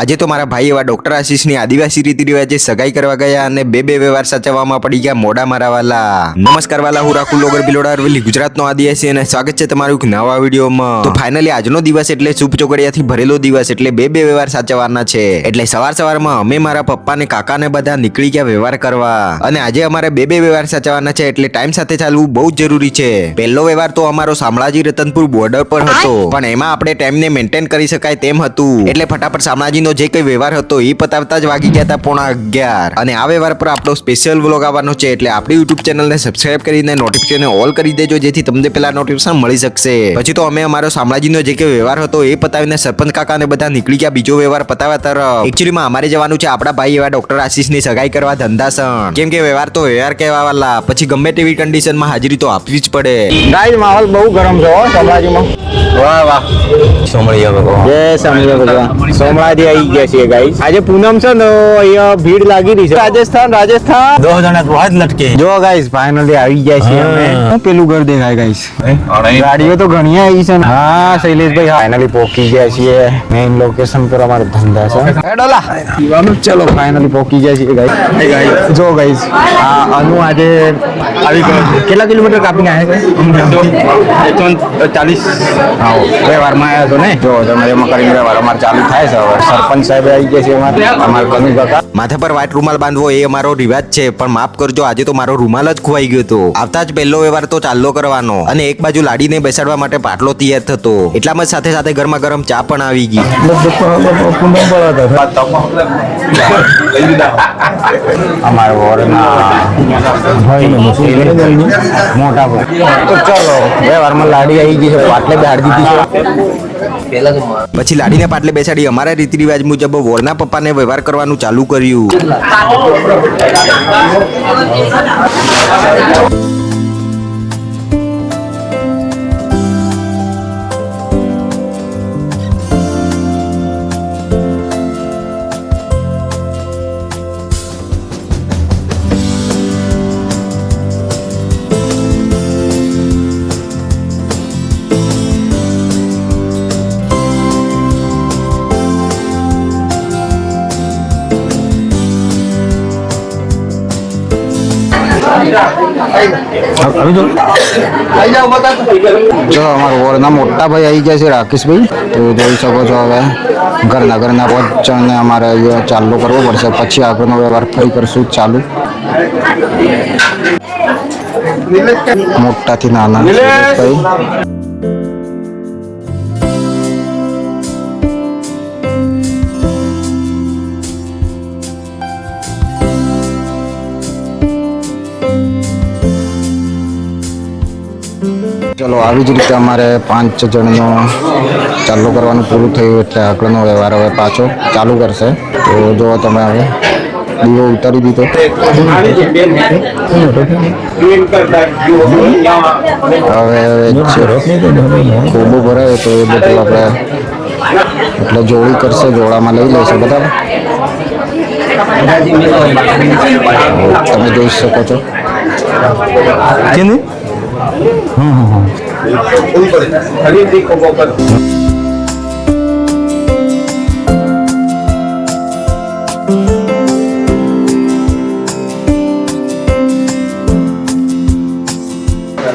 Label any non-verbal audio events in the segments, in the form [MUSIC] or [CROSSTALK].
આજે તો મારા ભાઈ એવા ડોક્ટર આશીષની આદિવાસી રીતિ રિવાજે સગાઈ કરવા ગયા અને બે બે વ્યવહાર સાચવવામાં પડી ગયા. મોડા મારા વાલા. નમસ્કાર વાલા હું રાખું લોગર બિલોડા અરવેલી ગુજરાતનો આદિવાસી અને સ્વાગત છે તમારું એક નવા વિડીયોમાં. તો ફાઇનલી આજનો દિવસ એટલે શુભ ચોકડિયાથી ભરેલો દિવસ એટલે બે બે વ્યવહાર સાચવવાના છે. એટલે સવાર સવારમાં અમે મારા પપ્પા ને કાકા ને બધા નીકળી ગયા વ્યવહાર કરવા. અને આજે અમારે બે બે વ્યવહાર સાચવવાના છે એટલે ટાઈમ સાથે ચાલવું બહુ જ જરૂરી છે. પહેલો વ્યવહાર તો અમારો શામળાજી રતનપુર બોર્ડર પર હતો. પણ એમાં આપણે ટાઈમને મેન્ટેન કરી શકાય તેમ હતું. એટલે ફટાફટ શામળાજીનો જે કઈ વ્યવહાર હતો એ પતાવતા જ વાગી ગયા હતા પોણા અગિયાર. અને આ વ્યવહાર પર આપણો સ્પેશિયલ વ્લોગ આવવાનો છે એટલે આપણી યુટ્યુબ ચેનલને સબસ્ક્રાઇબ કરીને નોટિફિકેશન ઓલ કરી દેજો જેથી તમને પેલા નોટિફિકેશન મળી શકશે. પછી તો અમે અમારો શામળાજીનો જે કઈ વ્યવહાર હતો એ પતાવીને સરપંચ કાકા ને બધા નીકળી ગયા બીજો વ્યવહાર પતાવવા તરફ. એકચ્યુઅલીમાં અમારે જવાનું છે આપણા ભાઈ એવા ડોક્ટર આશીષની સગાઈ કરવા ધંધાસણ. કેમ કે વ્યવહાર તો વ્યવહાર કહેવા વાલા પછી ગમે તેવી કન્ડિશનમાં હાજરી તો આપવી જ પડે. ગાઈસ માહોલ બહુ ગરમ છે હો સોમરાજીમાં વાહ વાહ. સોમળિયા ભગવાન જય સ્વામી ભગવાન. સોમરાજી આવી ગયા છીએ ગાઈસ આજે પૂનમ છે ને અહીંયા ભીડ લાગી રહી છે. રાજસ્થાન રાજસ્થાન! દો જણા તો હાથ લટકે. જો ગાઈસ ફાઇનલી આવી ગયા છીએ અમે. હા. હું પેલું ઘર દેખાય ગાઈસ ગાડીઓ તો ઘણી આવી છે હા શૈલેષભાઈ ફાઇનલી પોકી ગયા છીએ. મેઇન લોકેશન પર અમારો ધંધા છે. હેડોલા ચલો ફાઇનલી પોકી ગયા છીએ ગાઈસ જો ગાઈસ આ અનુ આજે આવી ગયો છે. કેટલા કિલોમીટર કાપીને આવ્યા છે? ચાલીસ. આવો માં આવ્યા છો ને? જો તમે એમાં કરીને અમારે ચાલુ થાય છે હવે. સરપંચ સાહેબ આવી ગયા છે અમારે. અમારા કનુ કાકા. માથા પર વ્હાઈટ રૂમાલ બાંધવો એ અમારો રિવાજ છે પણ માફ કરજો આજે તો મારો રૂમાલ જ ખોવાઈ ગયો હતો. આવતા જ પહેલો વ્યવહાર તો ચાલ્લો કરવાનો. અને એક બાજુ લાડીને બેસાડવા માટે પાટલો તૈયાર થતો. એટલામાં જ સાથે સાથે ગરમા ગરમ ચા પણ આવી ગઈ. અમારા વોરના મોટા તો ચલો વ્યવહારમાં લાડી આવી ગઈ છે પાટલે બેહાડી દીધી છે. પછી લાડીને પાટલે બેસાડી અમારા રીતિ રિવાજ મુજબ વોરના પપ્પાને વ્યવહાર કરવાનું ચાલુ કર્યું. ચલો અમારા વોરના મોટા ભાઈ આવી ગયા છે રાકેશભાઈ. તો જોઈ શકો છો હવે ઘરના ઘરના વચ્ચે અમારે અહીંયા ચાલુ કરવો પડશે. પછી આગળનો વ્યવહાર ફરી કરશું ચાલુ. મોટાથી નાના. ભાઈ. ચલો, આવી જ રીતે અમારે પાંચ જણનો ચાલુ કરવાનું પૂરું થયું એટલે આગળનો વ્યવહાર હવે પાછો ચાલુ કરશે. તો જો તમે હવે દીવો ઉતારી દીધો. હવે ખોબો ભરાય તો એ બધું આપણે એટલે જોડી કરશે, જોડામાં લઈ લેશે, બરાબર? તમે જોઈ શકો છો.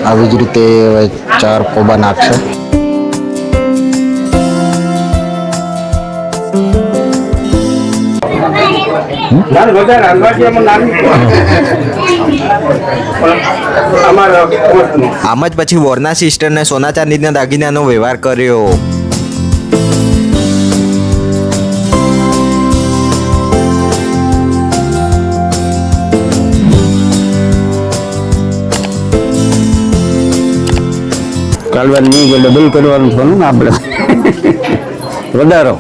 આવી જ રીતે હવે ચાર કોબા નાખશે આમ જ પછી વોરના સિસ્ટરને સોના ચાંદીના દાગીનાનો વ્યવહાર કર્યો. કાલવાર નહીં ગયો ડબલ કરવાનું થોડું ને આપણે? વધારો.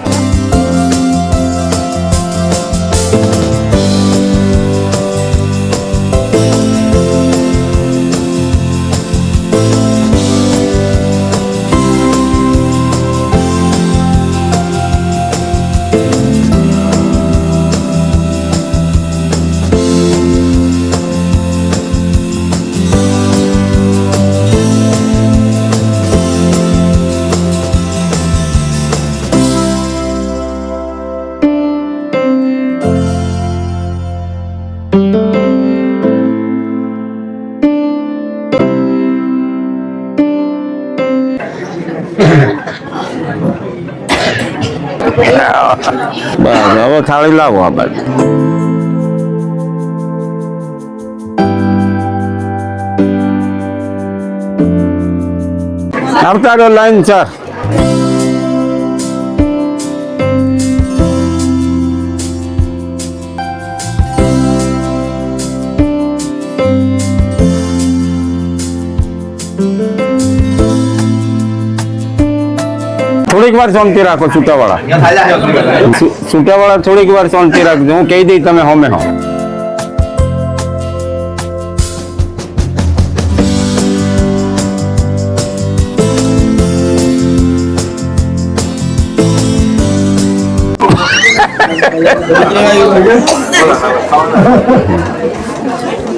હવે થાળી લાવો આ બાજુ આવતા રહો લાઈન સર થોડીક વાર શાંતિ રાખો છૂટાવાળા છૂ- છૂટાવાળા થોડીક વાર શાંતિ રાખજો. હું કહી દઈ તમે હોમે હો.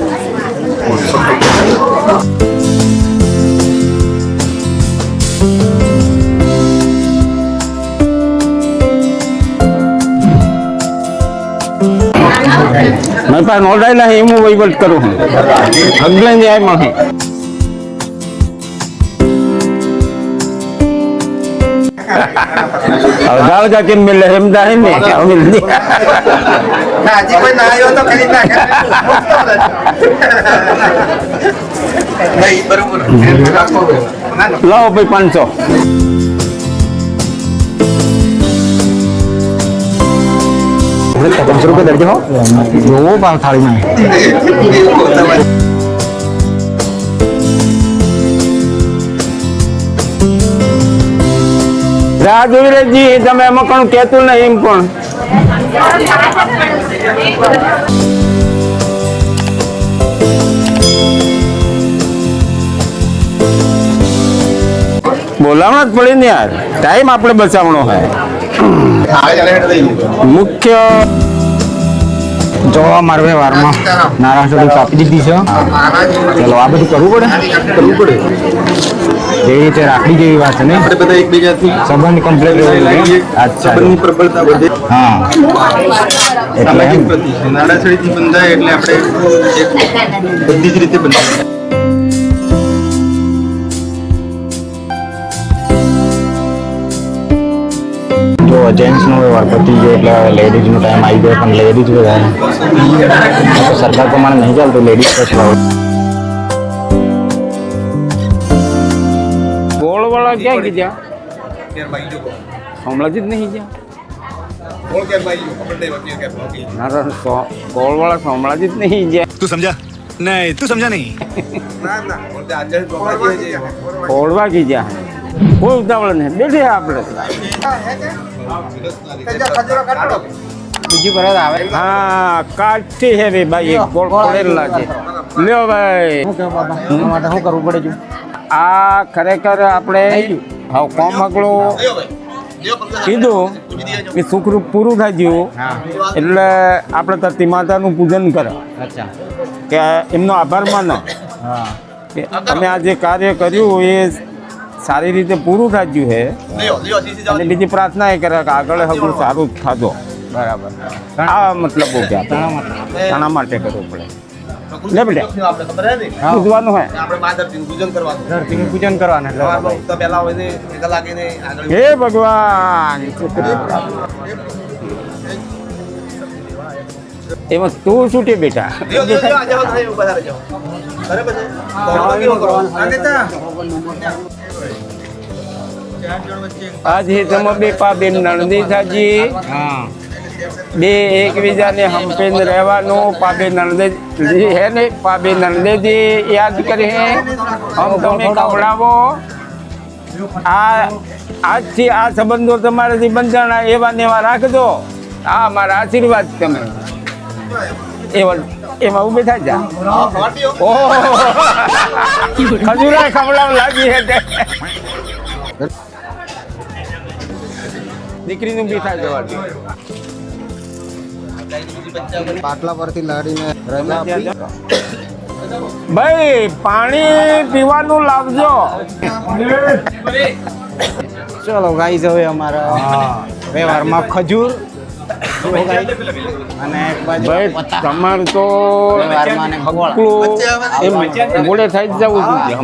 મારી પાસે નોંધાયેલા છે હું વહીવટ કરું છું. અગલે જાય અડધા કેમ મિલે હેમદા હે ને? હવે મિલ. હજી કોઈ ના આવ્યો તો ખરી નાખે બરોબર. લાવો ભાઈ પાંચસો. પાંચસો રૂપિયા દરજો જોવો ભાવ થાળીમાં રાહ જોઈ લેજી તમે એમાં કણું કહેતું નહીં એમ પણ બોલાવણા જ પડે ને યાર. ટાઈમ આપણે બચાવવાનો હોય. મુખ્ય જોવા મારવે વારમાં નારાયણ સુધી કાપી દીધી છે. ચલો આ બધું કરવું પડે? કરવું પડે. જેવી રીતે રાખડી જેવી વાત છે ને? આપણે બધા એકબીજાથી સંબંધ કમ્પ્લીટ અચ્છા સંબંધની પ્રબળતા વધે. હા. એટલે નાડાછડીથી બંધાય એટલે આપણે એક બધી જ રીતે બંધાય. જેન્ટ્સનું હોય પતિ જોઈએ એટલે લેડીઝનો ટાઈમ આવી ગયો પણ લેડીઝ બધા સરકાર પ્રમાણે નહીં ચાલતું લેડીઝ પછી ગોળવાળા ક્યાં ગયા હમણાં જ નહીં ગયા ગોળવાળા સોમળા જ નહીં ગયા તું સમજા નહીં તું સમજા નહીં ઓળવા ગીજા કોઈ ઉતાવળ નહીં બેઠે આપણે બીજી પરત આવે? હા કાઠી હે રે ભાઈ એક ગોળ પડેલા છે. લ્યો ભાઈ. માટે શું કરવું પડે આ ખરેખર આપણે હા કોમ અગળો કીધું કે સુખરૂપ પૂરું થઈ ગયું એટલે આપણે ધરતી માતાનું પૂજન કરે. કે એમનો આભાર માનો. કે તમે આ જે કાર્ય કર્યું એ સારી રીતે પૂરું થઈ ગયું છે. અને બીજી પ્રાર્થના એ કરે કે આગળ હગું સારું જ થાજો. બરાબર. આ મતલબ હો ગયા. શાના માટે. કરવું પડે. લે બેટા. પૂજવાનું હોય આપણે મા ધરતીનું પૂજન કરવાનું. ધરતીનું પૂજન કરવાના સવારમાં ઉઠતા પહેલા હોય ને એક કલાકે ને આગળ હે ભગવાન. એમાં તું શું છે બેટા? લ્યો, આજે તમે બે પા બે નણદી થાજી બે એકબીજાને હંપીને રહેવાનું પાબે નણદેજી હે ને પાબે નણદેજી યાદ કરી હે? હમ, તમે ખવડાવો. આ આજથી આ સંબંધો તમારાથી બંધાણા એવા ને એવા રાખજો. આ મારા આશીર્વાદ તમે. એવા એમાં ઊભી થાય જા? ઓહો. ખજૂરા ખવડાવ લાગી હે દીકરીનું બી થાય જવાથી પાટલા પરથી લાડીને રજા ભાઈ પાણી પીવાનું લાવજો. ચલો ગાઈસ હવે અમારા વ્યવહારમાં ખજૂર. અને ભાઈ તમારું તો મોડે થઈ જ જવું જોઈએ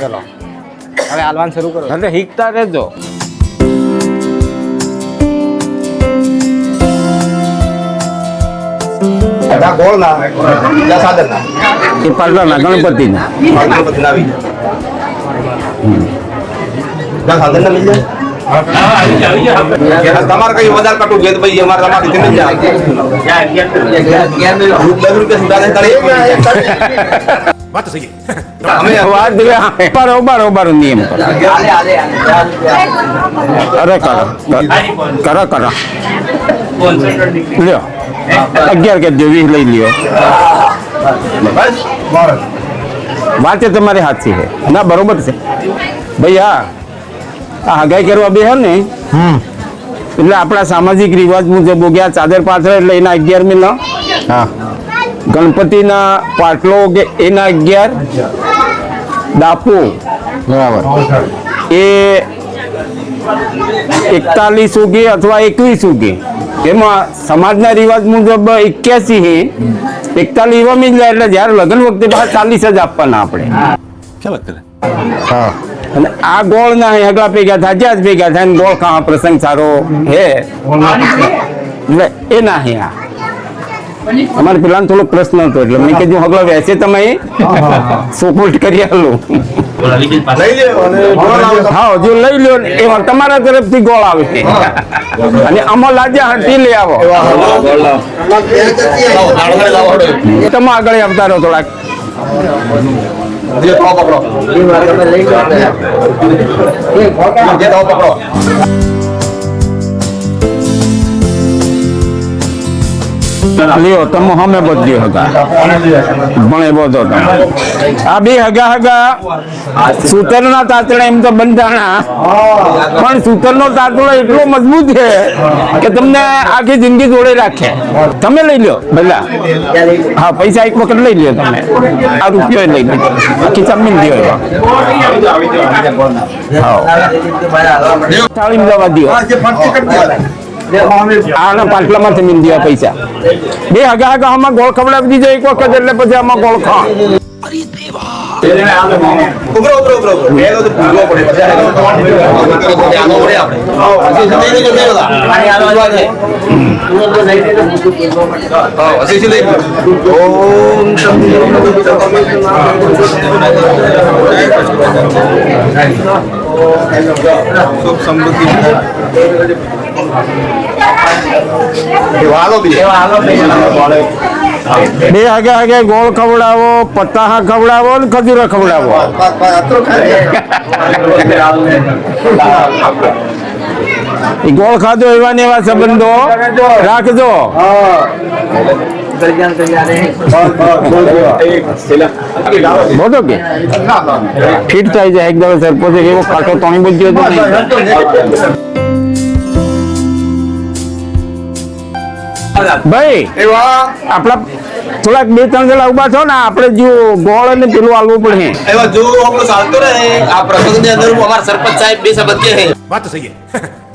ચલો. હવે હાલવાન શરૂ કરો. એટલે હિકતા રહેજો. એ તમારે કઈ વધારે કટું છે ભાઈ અમારે તમારે વાત થઈ ગઈ વાત પર ઓબાર ઓબાર નિયમ અરે કરો કરો કરો લ્યો અગિયાર કે વીસ લઈ લ્યો વાત તમારી હાથથી છે ના બરોબર છે ભાઈ હા આ હગાઈ કરવા બે હે ને એટલે આપણા સામાજિક રિવાજ મુજબ ગયા ચાદર પાછળ એટલે એના અગિયારમી ન હા ગણપતિના પાટલો કે એના અગિયાર દાપુ બરાબર. એ એકતાલીસ ઉગી અથવા એકવીસ ઉગી. એમાં સમાજના રિવાજ મુજબ એક્યાસી હે. એકતાલીસ એવા મિલ્યા એટલે જ્યારે લગ્ન વખતે બહાર ચાલીસ જ આપવાના આપણે. હા. અને આ ગોળ ના હગલા ભેગા થાય જ્યાં ભેગા થાય ગોળ કા પ્રસંગ સારો હે. એટલે એના હે આ. અમારે પેલા થોડો પ્રશ્ન હતો એટલે મેં કીધું હગલો વેચે તમે સપોર્ટ કરી આલું. હા જો લઈ લો એવા તમારા તરફથી ગોળ આવે. અને અમો લાજ્યા હટી લઈ આવો. તમે આગળ આવતા રહો થોડાક. પકડો. પકડો. લ્યો તમે હમે બધી હગા. ભણે બધો તમે. આ બે હગા હગા સૂતરના તાતણા એમ તો બંધાણા. પણ સૂતરનો તાતણો એટલો મજબૂત છે કે તમને આખી જિંદગી જોડે રાખે. તમે લઈ લ્યો ભલા. હા પૈસા એક વખત લઈ લ્યો તમે. આ રૂપિયો લઈ લ્યો ખિસ્સા મિલ દો એવા થાળીમાં આના પાટલામાંથી મિલ દેવા પૈસા. બે હગા હગા આમાં ગોળ ખવડાવી દીધો એક વખત એટલે પછી આમાં ગોળ ખા. ઉભરો ઉભરો ઉભરો ઉભરો. બે તો ભૂલવો પડે. પછી આનો પડે આપણે. હસી લઈ ઓમ સમૃદ્ધિ. બી આગે આગે ગોળ ખવડાવો પતાહા ખવડાવો ને ખજૂરા ખવડાવો. ગોળ ખાધો એવા ને એવા સંબંધો? રાખજો. બોલો કે? ફિટ થાય છે એકદમ સરપંચ એવો કાંટો તણી બધી નહીં. ભાઈ એવા આપણા થોડાક બે ત્રણ જણા ઊભા છો ને આપણે જો ગોળ અને પેલું આલવું પડે એવા જો આપણો ચાલતો રહે. આ પ્રસંગની અંદર અમાર સરપંચ સાહેબ બે સંબંધી વાત સહી [LAUGHS]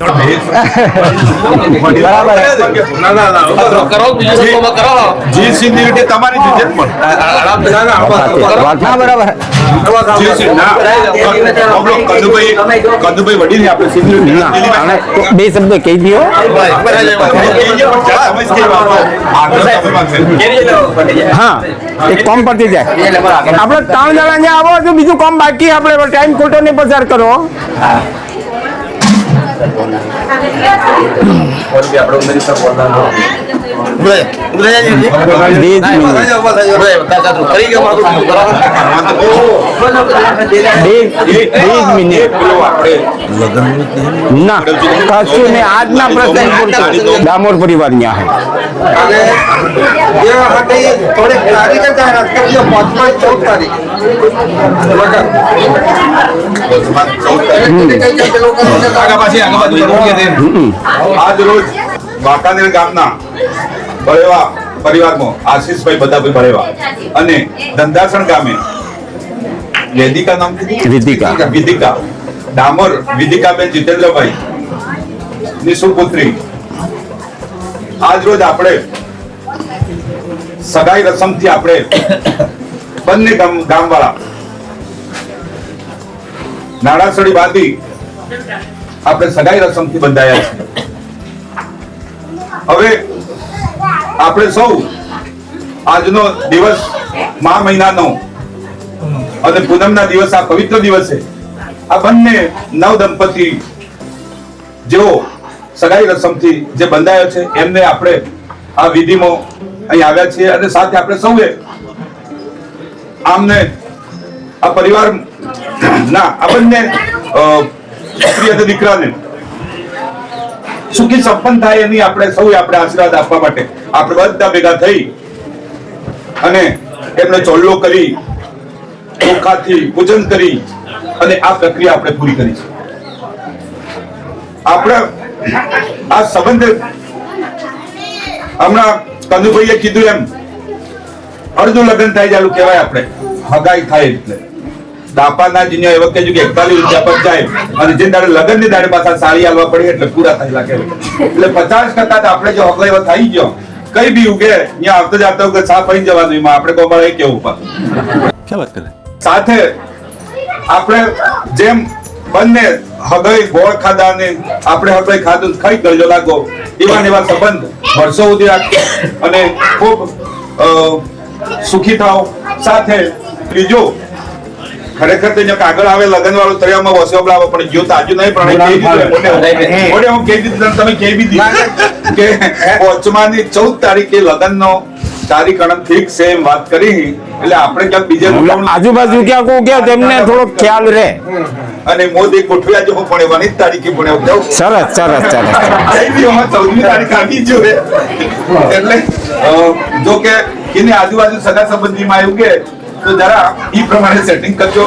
બે શબ્દ કહી દો હા એક કોમ પરથી જાય આપણે ત્રણ જણા અહીંયા આવો બીજું કોમ બાકી, આપણે ટાઈમ ખોટો નહીં પસાર કરો. બે જ આપણે ઉમેરી મિનિટ ના કશું ને આજના પ્રસંગ પૂરતું ડામોર પરિવાર ન્યા હે. આજ રોજ વાંકાનેર ગામના બળેવા પરિવારમાં આશીષભાઈ બધાભાઈ બળેવા અને ધંધાસણ ગામે વેદિકા નામ કીધું? વિધિકા. વિધિકા ડામોર વિધિકાબેન જીતેન્દ્રભાઈ ની સુપુત્રી આજ રોજ આપણે સગાઈ રસમથી આપણે બંને ગામ ગામવાળા નાડાસડી બાંધી આપણે સગાઈ રસમથી બંધાયા છે હવે આપણે સૌ આજનો દિવસ મા મહિનાનો અને પૂનમના દિવસ, આ પવિત્ર દિવસે આ બંને નવ દંપતી જેઓ સગાઈ રસમથી જે બંધાયો છે, એમને આપણે આ વિધિમાં અહીં આવ્યા છીએ અને સાથે આપણે સૌએ આમને, આ પરિવાર ના આ બંને દીકરી અને દીકરાને સુખી સંપન્ન થાય એની આપણે સૌ આપણે આશીર્વાદ આપવા માટે આપણે બધા ભેગા થઈ અને એમને ચોલ્લો કરી ચોખાથી પૂજન કરી અને આ પ્રક્રિયા આપણે પૂરી કરી છે. આપણે આ સંબંધ હમણાં કનુભાઈએ કીધું એમ, અડધું લગ્ન થાય ચાલુ કહેવાય આપણે. હગાઈ થાય એટલે. દાપાના જીને એ વખતે જો કે એકતાલીસ રૂપિયા જાય. અને જે દાડે લગ્નની દાડે પાછા સાડી હાલવા પડે એટલે પૂરા થયેલા કે એટલે પચાસ ટકા આપણે જો હકલા એવા થઈ ગયો. કઈ બી ઉગે અહીંયા આવતો જ આવતો ઉગે સાફ પડી જવાનું એમાં આપણે કોઈ એ કેવું પાછું ક્યાં વાત કરે? સાથે આપણે જેમ બંને હગઈ ગોળ ખાધા ને આપણે હગઈ ખાધું ખાઈ ગળજો લાગો એવા એવા સંબંધ વર્ષો સુધી રાખ્યો અને ખૂબ સુખી થાવ સાથે ત્રીજો ખરેખર તો જે કાગળ આવે લગન વાળું તળિયામાં વસ્યો બળાવો પણ જો તાજુ નહીં પણ હું કહી દીધું તમે કહી બી દીધું કે પોચમાની ચૌદ તારીખે લગનનો તારીખ અનંત ઠીક છે એમ વાત કરી. એટલે આપણે ક્યાંક બીજે આજુબાજુ ક્યાં કહું ક્યાં તેમને થોડો ખ્યાલ રહે. અને મોદી ગોઠવ્યા જો હું ભણેવાની જ તારીખે ભણ્યો સરસ સરસ સરસ. ચૌદમી તારીખ આવી જોઈએ એટલે જો કે એની આજુબાજુ સગા સંબંધીમાં આવ્યું કે તો જરા ઈ પ્રમાણે સેટિંગ કરજો.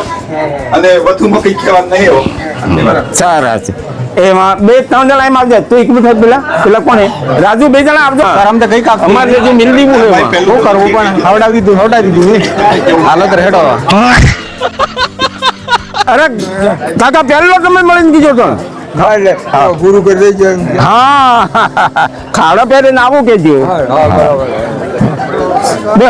અને વધુમાં કઈ કહેવાનું નહીં એવો સરસ એમાં બે ત્રણ જણા એમ આવજો. તું એક મિનિટ પેલા. પેલા કોને? રાજુ બે જણા આવજો. આમ તો કઈ અમારે જે હું શું કરવું પણ હવડાવી દીધું હવડાવી દીધું હાલત રેડો અરે કાકા પહેલો તમે મળીને કીધો તો. ગુરુ કરી દેજો. હા. ખાડા પહેરીને આવું કેજો બે.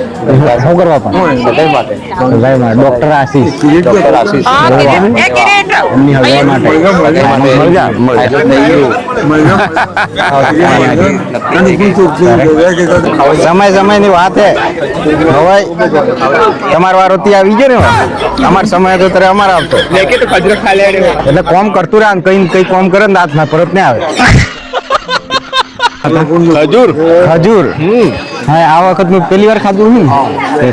શું કરવા પણ? ડોક્ટર આશીષ. ડોક્ટર આશીષ. એમની હવા માટે. સમય સમયની વાત હે હવે તમારો વારો ત્યાં આવી ગયો ને અમાર સમય હતો ત્યારે અમારે આવતો. એટલે કોમ કરતું રહે ને કઈ કઈ કોમ કરે ને હાથ ના પરત ને આવે ખજૂર? ખજૂર. હા આ વખત મેં પહેલી વાર ખાધું ને?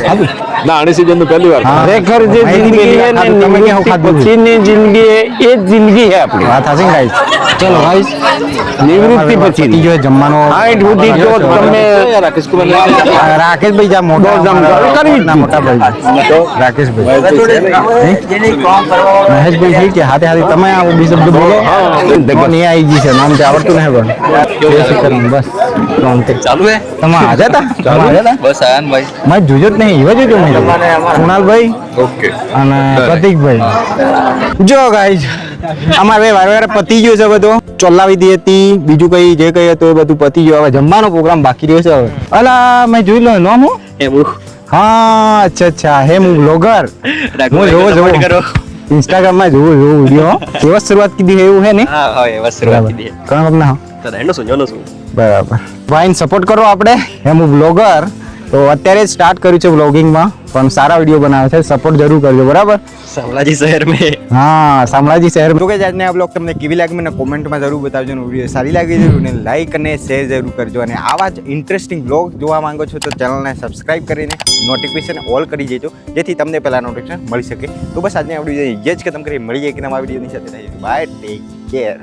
ખાધું? ના આની સીઝનનું પહેલી વાર ખરેખર જે જિંદગી છે ને તમે કેવું નિવૃત્તિ ખાધું? પછીની જિંદગી એ એ જ જિંદગી છે આપણી વાત હશે ગાઈસ ચલો ગાઈસ નિવૃત્તિ પછી જો જમવાનો હાઈટ સુધી જો તમે રાકેશભાઈ જા મોટો દોડ ધામ કરવી જ ના મોટા ભાઈ રાકેશભાઈ મહેશભાઈ ઠીક છે હાથે હાથે તમે આવો બી શબ્દ બોલો કોણ એ આવી ગઈ છે નામ તે આવડતું નહીં પણ જય શ્રી કૃષ્ણ બસ શાંતિ. ચાલુ હે તમે હાજર હતા તમે હાજર હતા બસ આયા ને ભાઈ મેં જોજો જ નહીં એવા જોજો મેં કુણાલભાઈ ઓકે. અને પ્રતિકભાઈ. જો ગાઈઝ અમારે ભાઈ વારે વારે પતી ગયો છે બધો. ચોલાવી દી હતી બીજું કઈ જે કઈ હતું એ બધું પતી ગયું. હવે જમવાનો પ્રોગ્રામ બાકી રહ્યો છે હવે. અલા મેં જોઈ લો નામ હું? હા અચ્છા અચ્છા હે હું બ્લોગર હું જોવો જોવો. ઇન્સ્ટાગ્રામમાં જોવો જોવો વીડિયો કેવા શરૂઆત કીધી એવું હે ને? હા હા એ શરૂઆત કીધી કણ તો એનો શું બરાબર. ભાઈ સપોર્ટ કરો આપણે. હે હું બ્લોગર તો અત્યારે જ સ્ટાર્ટ કર્યું છે બ્લોગિંગમાં પણ સારા વીડિયો બનાવે છે. સપોર્ટ જરૂર કરજો બરાબર? શામળાજી શહેર મેં હા શામળાજી શહેર તો કે આજને આ બ્લોગ તમને કેવી લાગી મને કોમેન્ટમાં જરૂર બતાવજો અને વીડિયો સારી લાગી જરૂર ને લાઈક અને શેર જરૂર કરજો. અને આવા જ ઇન્ટરેસ્ટિંગ બ્લોગ જોવા માંગો છો તો ચેનલને સબસ્ક્રાઇબ કરીને નોટિફિકેશન ઓલ કરી દેજો જેથી તમને પહેલાં નોટિફિકેશન મળી શકે. તો બસ આજને આ વીડિયો એ જ ખતમ કરી મળીએ કે નવા વિડીયોની સાથે. Bye take care